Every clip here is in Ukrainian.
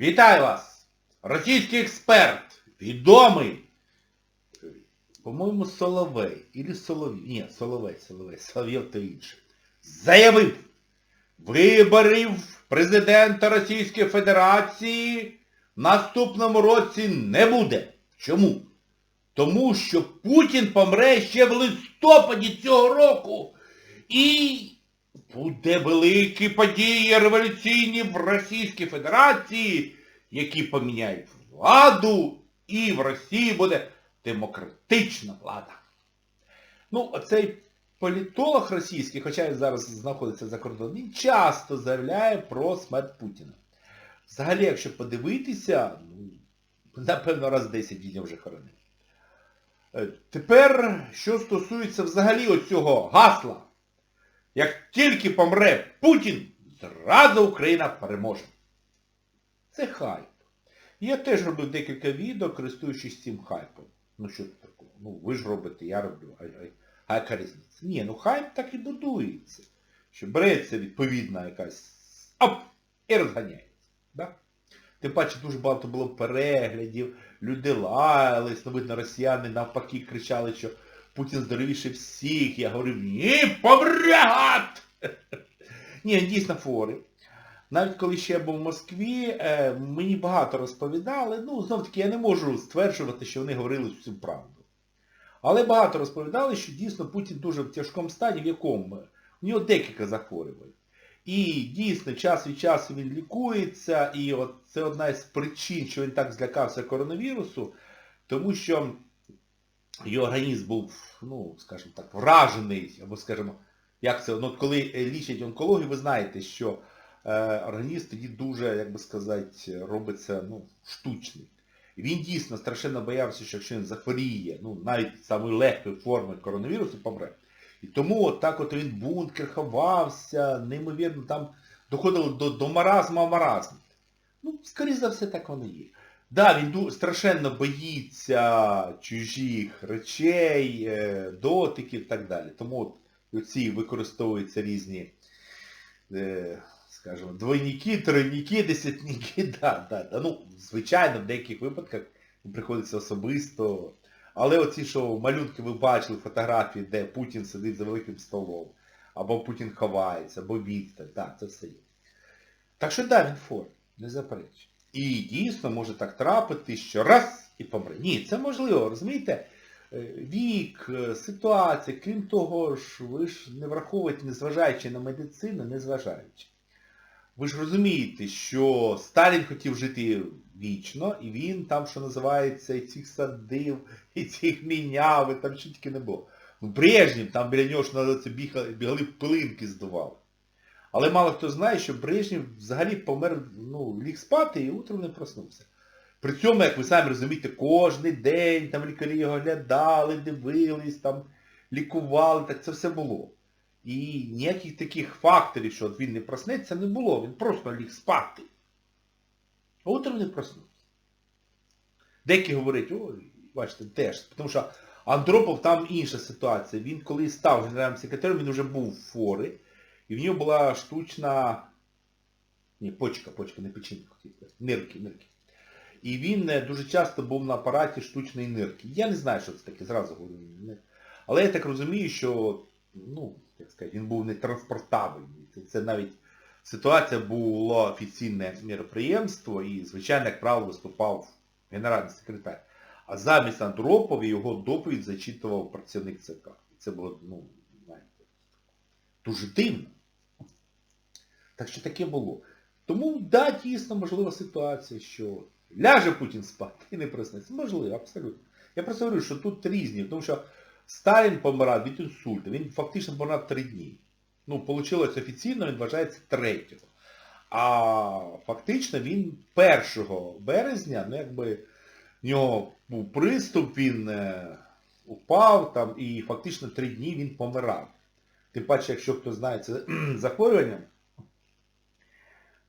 Вітаю вас! Російський експерт, відомий, по-моєму, Соловей, или Соловій, ні, Соловей, Соловей, Соловєв то інший, заявив, виборів президента Російської Федерації в наступному році не буде. Чому? Тому що Путін помре ще в листопаді цього року. І буде великі події революційні в Російській Федерації, які поміняють владу, і в Росії буде демократична влада. Ну, оцей політолог російський, хоча він зараз знаходиться за кордоном, він часто заявляє про смерть Путіна. Взагалі, якщо подивитися, ну, напевно, раз 10 він вже хоронив. Е, Тепер, що стосується взагалі оцього гасла, як тільки помре Путін, зразу Україна переможе. Це хайп. Я теж робив декілька відео, користуючись цим хайпом. Ну що це такого? Ну ви ж робите, я роблю. А, а, яка різниця? Ні, ну хайп так і будується. Що береться відповідна якась оп, і розганяється. Да? Тим паче дуже багато було переглядів, люди лаялись, ну росіяни навпаки кричали, що Путін здоровіший всіх. Я говорив, ні, помрят! Ні, дійсно фори. Навіть коли ще я був в Москві, е, мені багато розповідали, ну, знов таки, я не можу стверджувати, що вони говорили всю правду. Але багато розповідали, що дійсно Путін дуже в тяжкому стані, в якому у нього декілька захворювань. І дійсно, час від часу він лікується, і от це одна із причин, що він так злякався коронавірусу, тому що його організм був, ну, скажімо так, вражений, або, скажімо, як це, ну, коли лічать онкологію, ви знаєте, що е, організм тоді дуже, як би сказати, робиться, ну, штучний. Він дійсно страшенно боявся, що якщо він захворіє, ну, навіть самої легкої форми коронавірусу, помре. І тому от так от він бункер ховався, неймовірно, там доходило до, до маразму маразму. Ну, скоріше за все, так воно є. Да, він страшенно боїться чужих речей, е, дотиків і так далі. Тому ці використовуються різні, е, скажімо, двойники, тройники, десятники, да, да, да. Ну, звичайно, в деяких випадках приходиться особисто. Але оці, що малюнки ви бачили, фотографії, де Путін сидить за великим столом, або Путін ховається, або відстань, так, це все є. Так що да, він фор, не заперечує. І дійсно може так трапити, що раз і помре. Ні, це можливо, розумієте? Е, Вік, е, ситуація, крім того ж, ви ж не враховуєте, незважаючи на медицину, незважаючи. Ви ж розумієте, що Сталін хотів жити вічно, і він там, що називається, і цих садив, і цих міняв, і там що тільки не було. Ну, Брежнєв, там біля нього ж бігали, бігали пилинки здували. Але мало хто знає, що Брежнєв взагалі помер, ну, ліг спати і утром не проснувся. При цьому, як ви самі розумієте, кожен день там лікарі його глядали, дивились, там лікували, так це все було. І ніяких таких факторів, що він не проснеться, не було. Він просто ліг спати. А утром не проснувся. Деякі говорять, ой, бачите, теж. Тому що Андропов там інша ситуація. Він коли став генеральним секретарем, він вже був в фори. І в нього була штучна... Ні, почка, почка, не печінка. Нирки, нирки. І він дуже часто був на апараті штучної нирки. Я не знаю, що це таке, зразу говорю. Але я так розумію, що, ну, як сказати, він був не транспортабельний. Це, навіть ситуація було офіційне міроприємство і, звичайно, як правило, виступав генеральний секретар. А замість Андропова його доповідь зачитував працівник ЦК. І це було, ну, знаєте, дуже дивно. Так що таке було. Тому, да, дійсно, можлива ситуація, що ляже Путін спати і не проснеться. Можливо, абсолютно. Я просто говорю, що тут різні, тому що Сталін помирав від інсульту, він фактично помирав три дні. Ну, вийшло офіційно, він вважається третього. А фактично він 1 березня, ну якби в нього був приступ, він е, упав там і фактично три дні він помирав. Тим паче, якщо хто знає це захворювання,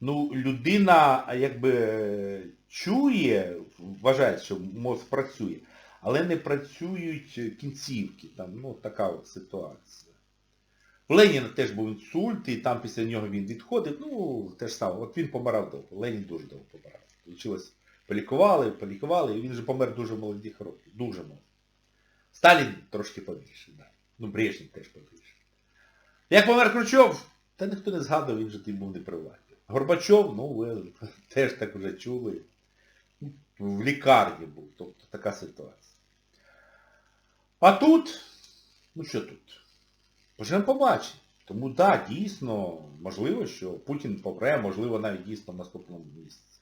ну, людина якби чує, вважає, що мозк працює, але не працюють кінцівки. Там, ну, така от ситуація. У Леніна теж був інсульт, і там після нього він відходив, ну, те ж саме, от він помирав довго, Ленін дуже довго помирав. Лічилось, полікували, полікували, і він же помер дуже молодих років. Дуже молодих. Сталін трошки побільше, да. Ну, Брежнєв теж побільше. Як помер Кручов, та ніхто не згадував, він же тим був не при владі. Горбачов, ну ви теж так вже чули. В лікарні був, тобто така ситуація. А тут, ну що тут? Поживемо побачимо. Тому так, да, дійсно, можливо, що Путін помре, можливо, навіть дійсно в наступному місяці.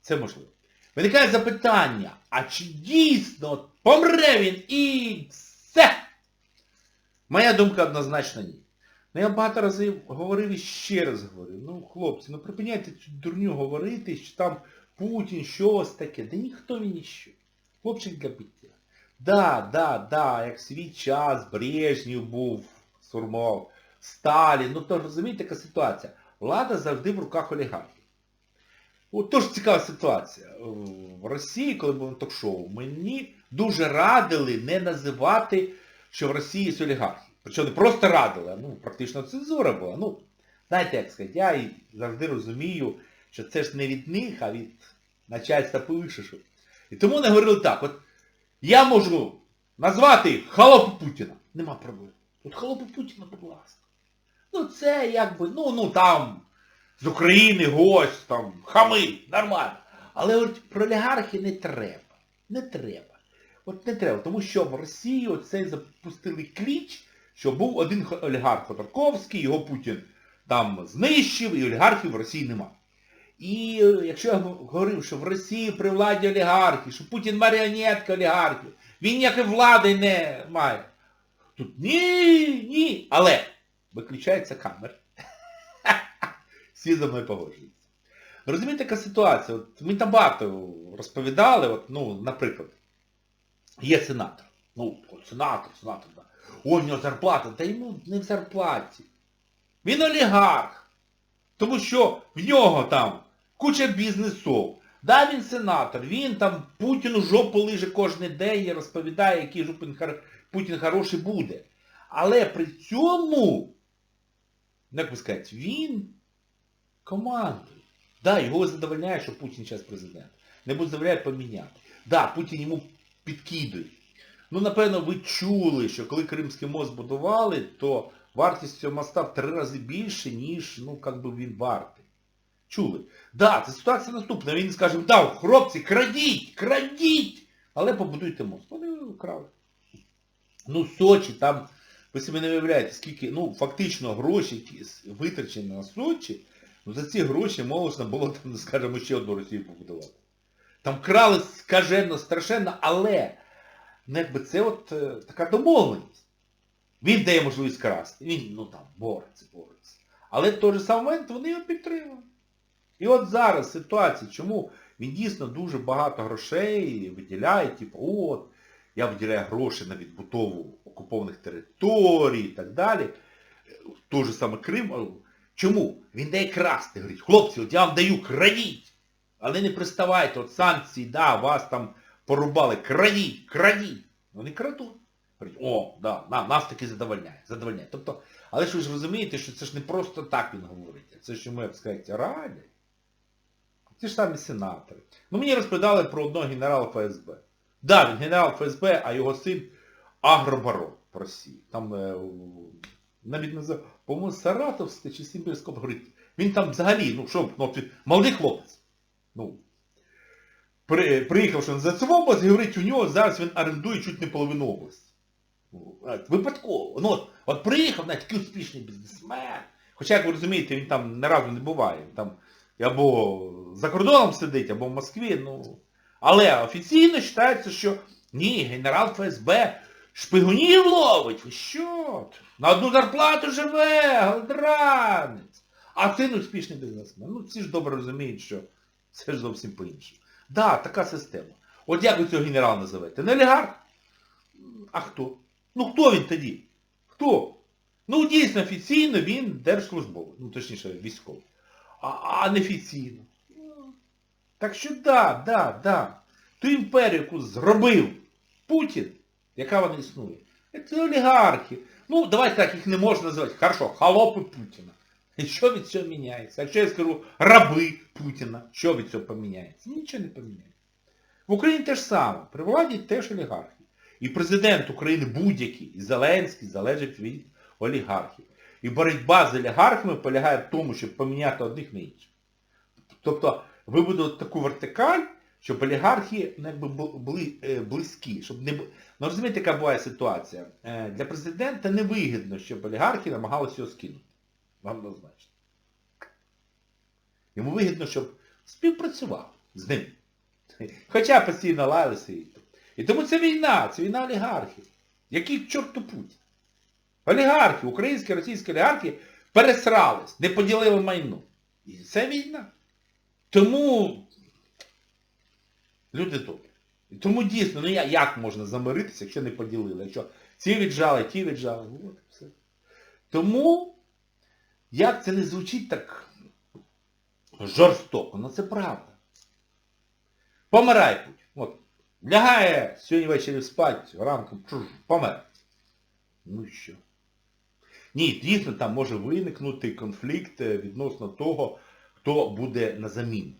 Це можливо. Виникає запитання, а чи дійсно помре він і все? Моя думка однозначно ні. Ну я багато разів говорив і ще раз говорю. Ну, хлопці, ну припиняйте цю дурню говорити, що там Путін щось таке. Да ніхто він ніщо. Хлопчик для биття. Да, да, да, як свій час, Брежнєв був, Сурмов, Сталін. Ну то розумієте, яка ситуація. Влада завжди в руках олігархів. От теж цікава ситуація. В Росії, коли був ток-шоу, мені дуже радили не називати, що в Росії є олігархи. Причому не просто а ну, практично цензура була. Ну, знаєте, як сказати, я і завжди розумію, що це ж не від них, а від начальства повишешу. І тому вони говорили так, от я можу назвати холопу Путіна. Нема проблем. От холопу Путіна, будь ласка. Ну це якби, ну, ну там, з України гость, там, хами, нормально. Але от про олігархи не треба. Не треба. От не треба. Тому що в Росії оцей запустили кліч, що був один олігарх Ходорковський, його Путін там знищив, і олігархів в Росії немає. І е, якщо я говорив, що в Росії при владі олігархи, що Путін маріонетка олігархів, він ніякої влади не має. Тут ні, ні. Але виключається камера. Всі за мною погоджуються. Розумієте, яка ситуація? От Ми там багато розповідали, от, ну, наприклад, є сенатор. Ну, от сенатор, сенатор. О, у нього зарплата, та йому не в зарплаті. Він олігарх. Тому що в нього там куча бізнесов. Да, він сенатор, він там Путіну жопу лиже кожен день і розповідає, який ж Путін хороший буде. Але при цьому, як би сказати, він командує. Да, його задовольняє, що Путін зараз президент. Не буде задовольняє поміняти. Да, Путін йому підкидує. Ну, напевно, ви чули, що коли Кримський мост будували, то вартість цього моста в три рази більше, ніж, ну, як би він вартий. Чули? Да, це ситуація наступна. Він скаже, да, хлопці, крадіть, крадіть! Але побудуйте мост. Вони крали. Ну, Сочі, там, ви собі не уявляєте, скільки, ну, фактично гроші, витрачені на Сочі, ну за ці гроші можна було, там, скажімо, ще одну Росію побудувати. Там крали скажено, страшенно, але ну, якби це от е, така домовленість. Він дає можливість красти. Він, ну там, бореться, бореться. Але в той же самий момент вони його підтримують. І от зараз ситуація, чому він дійсно дуже багато грошей виділяє, типу, от, я виділяю гроші на відбудову окупованих територій і так далі. Той же саме Крим. Чому? Він дає красти. Говорить, хлопці, от я вам даю, крадіть. Але не приставайте, от санкції, да, вас там порубали, крадіть, крадіть. Вони крадуть. Говорять, о, да, нас таки задовольняє, задовольняє. Тобто, але ж ви ж розумієте, що це ж не просто так він говорить, це ж йому, як сказати, радять. Ті ж самі сенатори. Ну мені розповідали про одного генерала ФСБ. Да, він генерал ФСБ, а його син агробарон в Росії. Там е, навіть називав, по-моєму, Саратовська чи Сімбірська говорить. Він там взагалі, ну що, ну, молодий хлопець. Ну, при, приїхавши на ЗСВ область, говорить, у нього зараз він орендує чуть не половину області. Випадково. Ну, от, от приїхав, навіть такий успішний бізнесмен. Хоча, як ви розумієте, він там не разу не буває. Там або за кордоном сидить, або в Москві, ну. Але офіційно вважається, що ні, генерал ФСБ шпигунів ловить. Ви що? На одну зарплату живе, голодранець. А син успішний бізнесмен. Ну всі ж добре розуміють, що це ж зовсім по-іншому. Да, така система. От як ви цього генерала називаєте? Не олігарх? А хто? Ну хто він тоді? Хто? Ну дійсно офіційно він держслужбовий. Ну точніше, військовий. А, а неофіційно. Так що да, да, да. Ту імперію, яку зробив Путін, яка вона існує, це олігархи. Ну, давайте так, їх не можна називати. Хорошо, холопи Путіна. І що від цього міняється? Якщо я скажу раби Путіна, що від цього поміняється? Нічого не поміняється. В Україні те ж саме. При владі теж олігархи. І президент України будь-який, і Зеленський залежить від олігархів. І боротьба з олігархами полягає в тому, щоб поміняти одних на інших. Тобто вибудувати таку вертикаль, щоб олігархи ну, були е, близькі. Щоб не... Ну розумієте, яка буває ситуація? Е, Для президента невигідно, щоб олігархи намагалися його скинути. Однозначно. Йому вигідно, щоб співпрацював з ним. Хоча постійно лаялися. І, тому це війна, це війна олігархів. Який чорту путь? Олігархи, українські, російські олігархи пересрались, не поділили майно. І це війна. Тому, люди добрі. І Тому дійсно, ну як можна замиритися, якщо не поділили? Якщо ці віджали, ті віджали. От, все. Тому, як це не звучить так жорстоко, ну це правда. Помирай Путін. От. Лягає сьогодні ввечері спать, ранком чуж, помер. Ну що? Ні, дійсно там може виникнути конфлікт е, відносно того, хто буде на заміну.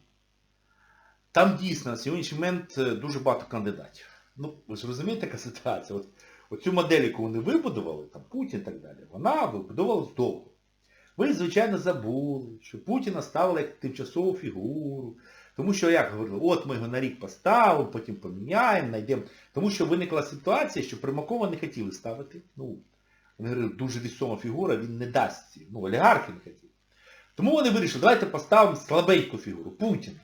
Там дійсно на сьогоднішній момент е, дуже багато кандидатів. Ну, ви ж розумієте, яка ситуація? От, оцю модель, яку вони вибудували, там Путін і так далі, вона вибудовувалась довго. Ви, звичайно, забули, що Путіна ставили як тимчасову фігуру. Тому що, як говорили, от ми його на рік поставимо, потім поміняємо, знайдемо. Тому що виникла ситуація, що Примакова не хотіли ставити. Ну, вони говорили, дуже вісома фігура, він не дасть. Ну, олігархи не хотіли. Тому вони вирішили, давайте поставимо слабеньку фігуру, Путіна.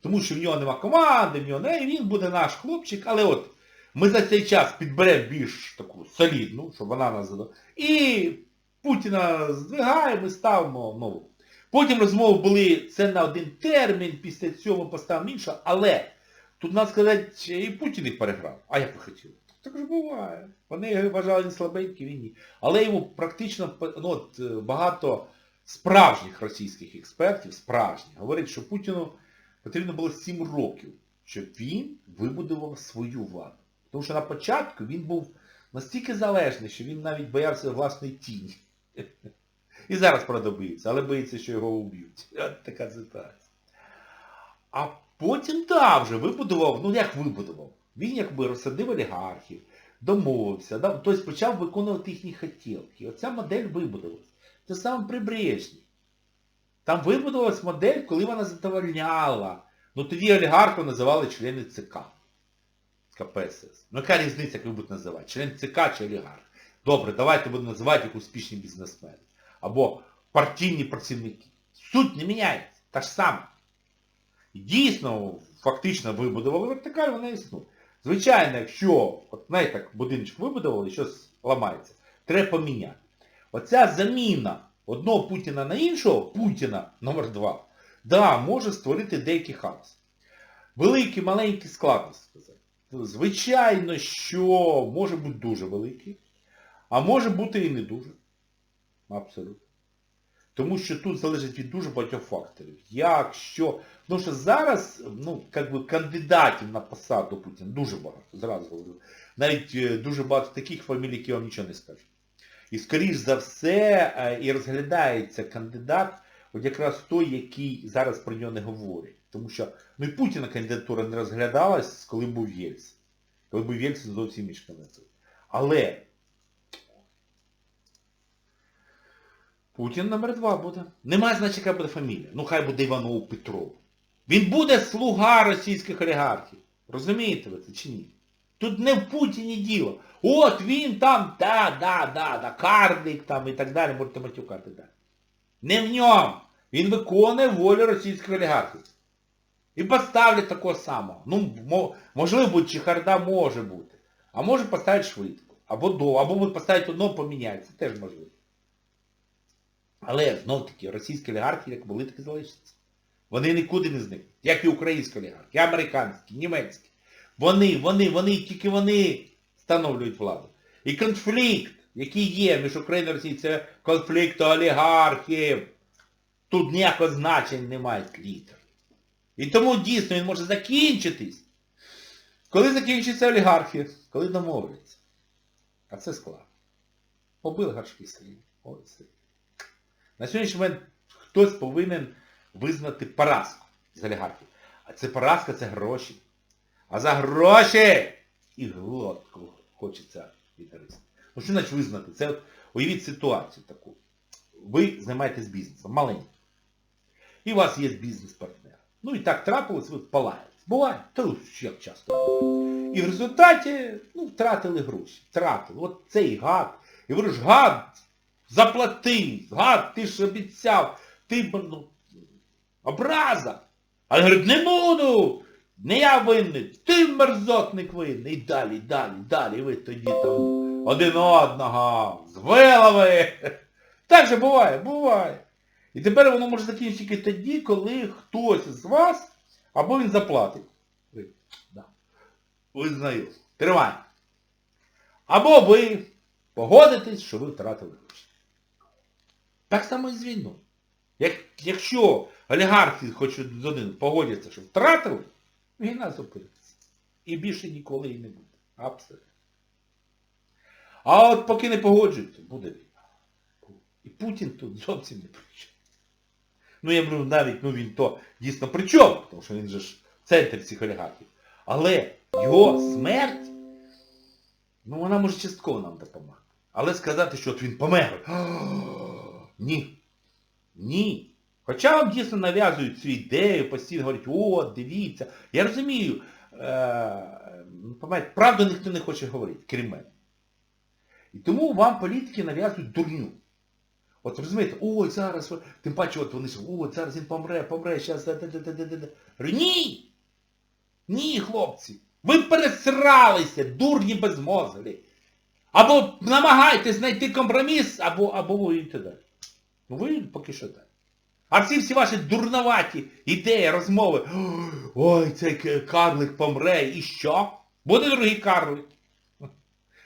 Тому що в нього нема команди, в нього не, і він буде наш хлопчик, але от ми за цей час підберемо більш таку солідну, щоб вона нас задала. І Путіна здвигаємо і ставимо нову. Потім розмови були, це на один термін, після цього поставимо інше, але тут, треба сказати, і Путін їх переграв. А як ви хотіли? Так ж буває. Вони його вважали не слабенькі, він ні. Але йому практично ну, от, е, багато справжніх російських експертів, справжніх, говорять, що Путіну потрібно було 7 років, щоб він вибудував свою владу. Тому що на початку він був настільки залежний, що він навіть боявся власної тіні. І зараз, правда, але боїться, що його вб'ють. От така ситуація. А потім, так, вже вибудував, ну як вибудував? Він якби розсадив олігархів, домовився, да? тобто почав виконувати їхні хотілки. Оця модель вибудувалась. Це саме при. Там вибудувалась модель, коли вона задовольняла. Ну тоді олігархів називали члени ЦК. КПСС. Ну яка різниця, як ви будете називати? Член ЦК чи олігарх? Добре, давайте будемо називати як успішні бізнесмени. Або партійні працівники. Суть не міняється. Та ж саме. І дійсно, фактично вибудували вертикаль, вона існує. Звичайно, якщо, от знаєте, так будиночок вибудували, щось ламається, треба поміняти. Оця заміна одного Путіна на іншого, Путіна номер два, да, може створити деякий хаос. Великі, маленькі складності сказати. Звичайно, що може бути дуже великий, а може бути і не дуже. Абсолютно. Тому що тут залежить від дуже багатьох факторів. Як, що. Тому що зараз, ну, як би кандидатів на посаду Путіна дуже багато, зразу говорю. Навіть е, дуже багато таких фамілій, які вам нічого не скажуть. І скоріш за все е, і розглядається кандидат, от якраз той, який зараз про нього не говорить. Тому що, ну і Путіна кандидатура не розглядалась, коли був Єльцин. Коли був Єльцин, зовсім інша кандидатура. Але Путін номер два буде. Немає значення, яка буде фамілія. Ну хай буде Іванов Петров. Він буде слуга російських олігархів. Розумієте ви це чи ні? Тут не в Путіні діло. От він там, да, да, да, да, карлик там і так далі, можете матюкати, да. Не в ньому. Він виконує волю російських олігархів. І поставлять такого самого. Ну, можливо, чехарда може бути. А може поставити швидко. Або до, або поставити одного, поміняється. Теж можливо. Але знов таки, російські олігархи як були, так і залишаться. Вони нікуди не зникнуть. Як і українські олігархи, і американські, німецькі. Вони, вони, вони, тільки вони встановлюють владу. І конфлікт, який є між Україною і Росією, це конфлікт олігархів. Тут ніякого значення немає літер. І тому дійсно він може закінчитись. Коли закінчаться олігархи, коли домовляться. А це складно. Побили гаршки. Ой, сильні. На сьогоднішній момент хтось повинен визнати поразку з олігархів. А це поразка це гроші. А за гроші і глотку хочеться відгризти. Ну що значить визнати? Це от уявіть ситуацію таку. Ви займаєтесь бізнесом, маленьким. І у вас є бізнес-партнер. Ну і так трапилось, ви палаєте. Буває, то як часто. І в результаті ну, втратили гроші. Втратили. От цей гад. І ви ж гад, заплати, гад, ти ж обіцяв, ти ну, образа. А він говорить, не буду, не я винний, ти мерзотник винний. І далі, далі, далі, ви тоді там один одного звилили. Так же буває, буває. І тепер воно може закінчитися тільки тоді, коли хтось з вас, або він заплатить. Ви, да. Визнаю. Тривай. Або ви погодитесь, що ви втратили гроші. Так само і з війною. Як, якщо олігархи хоч один погодяться, що втратили, війна зупиниться. І більше ніколи і не буде. Абсолютно. А от поки не погоджуються, буде війна. І Путін тут зовсім не при чому. Ну я говорю, навіть ну він то дійсно при чому, тому що він же ж центр цих олігархів. Але його смерть, ну вона може частково нам допомагати. Але сказати, що от він помер. Ні. Ні. Хоча вам дійсно нав'язують цю ідею, постійно говорять, о, дивіться. Я розумію, е, правду ніхто не хоче говорити, крім мене. І тому вам політики нав'язують дурню. От розумієте, ой, зараз, тим паче, от вони ой, зараз він помре, помре, зараз, Ні! Ні, хлопці! Ви пересралися, дурні безмозглі. Або намагайтесь знайти компроміс, або, або воюйте далі. Ну ви поки що так. А всі всі ваші дурноваті ідеї, розмови. Ой, цей карлик помре, і що? Буде другий карлик.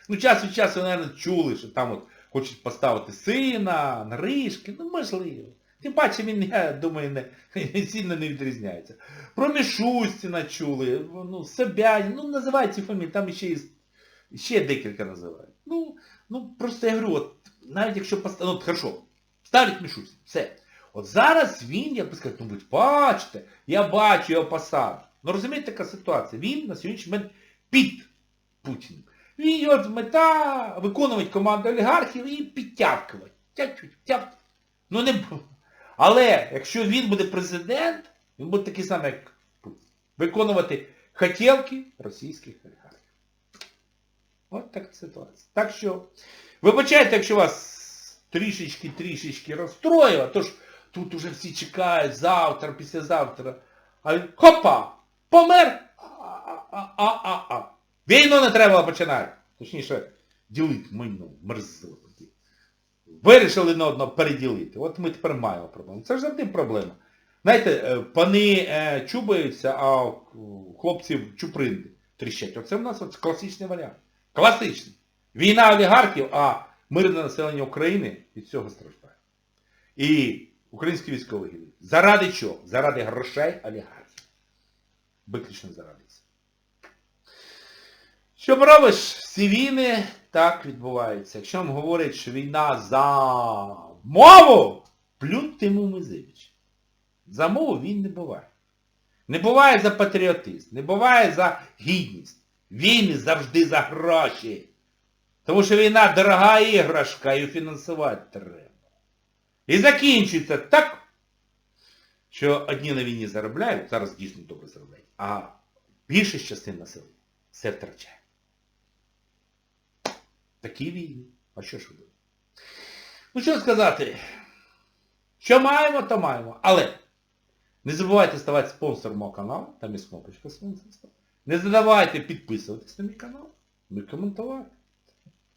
Ну, час від часу, мабуть, чули, що там от хочуть поставити сина, нарижки, ну можливо. Тим паче він, я думаю, не, сильно не відрізняється. Про Мішустіна чули, ну, Собянін, ну називають ці там ще, є- ще декілька називають. Ну, ну просто я говорю, от, навіть якщо поставити, ну, хорошо, ставлять Мішустін, все. От зараз він, як би сказати, ну ви бачите, я бачу його посаду. Ну розумієте, така ситуація. Він на сьогоднішній момент під Путіним. Він його мета виконувати команду олігархів і підтягувати. Тягчуть, тягчуть. Ну не Але якщо він буде президент, він буде такий самий, як Путін. Виконувати хотілки російських олігархів. От така ситуація. Так що, вибачайте, якщо вас трішечки-трішечки розстроїло, то ж тут уже всі чекають завтра, післязавтра. А він хопа! Помер! А-а-а-а-а. Війну не треба починати. Точніше, ділити майно, мерзоти. Вирішили на одно переділити. От ми тепер маємо проблему. Це ж завжди проблема. Знаєте, е, пани е, чубаються, а хлопців чупринди тріщать. Оце в нас от класичний варіант. Класичний. Війна олігархів, а мирне населення України від цього страждає. І українські військові гинуть. Заради чого? Заради грошей олігархів. Виключно заради цього. Що поробиш? Всі війни так відбуваються. Якщо вам говорять, що війна за мову, плюньте йому мизивич. За мову він не буває. Не буває за патріотизм, не буває за гідність. Війни завжди за гроші. Тому що війна дорога іграшка і фінансувати треба. І закінчується так, що одні на війні заробляють, зараз дійсно добре заробляють, а більша частина населення все втрачає. Такі війни. А що ж ви думаєте? Ну що сказати? Що маємо, то маємо. Але не забувайте ставати спонсором мого каналу, там є кнопочка спонсорства. Не забувайте підписуватись на мій канал, і коментувати.